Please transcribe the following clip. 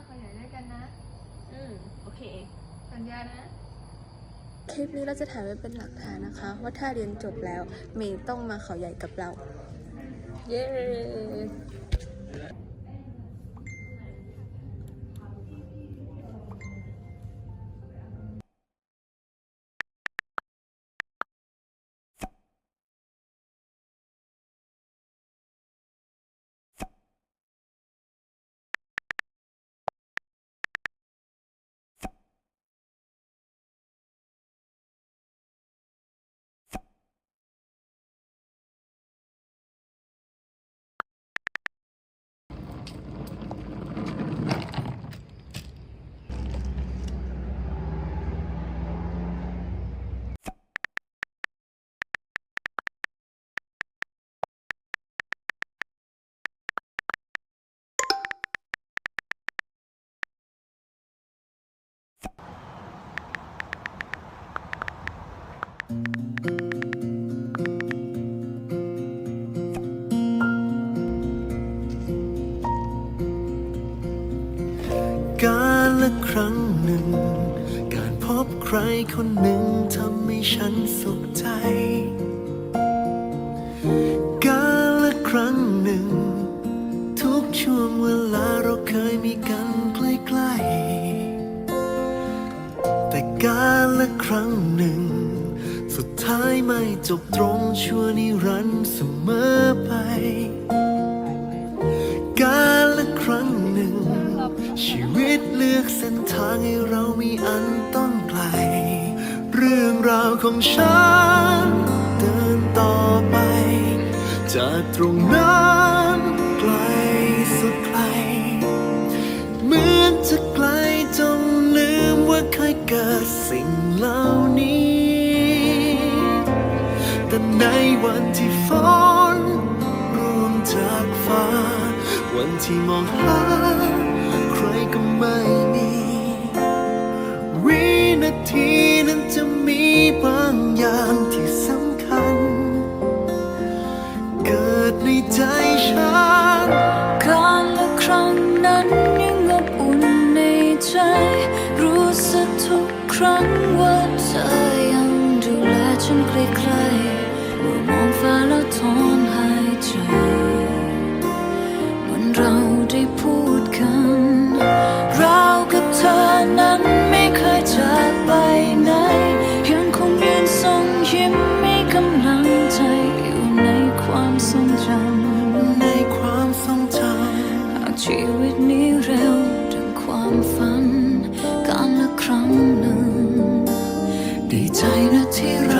ยวเขาใหญ่ด้วยกันนะ อืมโอเค สัญญานะ คลิปนี้เราจะถ่ายไว้เป็นหลักฐานนะคะ ว่าถ้าเรียนจบแล้วเมย์ต้องมาเขาใหญ่กับเรา เย้ การละครั้งหนึ่ง การพบใครคนหนึ่งทำให้ฉันสุขใจ การละครั้งหนึ่ง ทุกช่วงเวลาเราเคยมีกันใกล้ๆแต่การละครั้งหนึ่ง สุดท้ายไม่จบตรงชั่วนิรันดร์เสมอไป การละครั้งหนึ่ง ชีวิตเลือกเส้นทางให้เรามีอันต้องไกล เรื่องราวของฉัน แต่ในวันที่ฝนร่วงจากฟ้า วันที่มองหา ใครก็ไม่มี วินาทีนั้นจะมีบางอย่างที่สำคัญ เกิดในใจฉันการละครั้งนั้นยังอบอุ่นในใจ รู้สึกทุกครั้งว่าเธอยังดูแลฉันใกล้ เมื่อมองฟ้าแล้วถอนหายใจเหมือนเราได้พูดกัน เรากับเธอนั้นไม่เคยจากไปไหนยังคงยืนส่งยิ้มให้กำลังใจอยู่ในความทรงจำในความทรงจำหากชีวิตนี้เร็วดังความฝัน การละครั้งหนึ่งดีใจนะที่เรา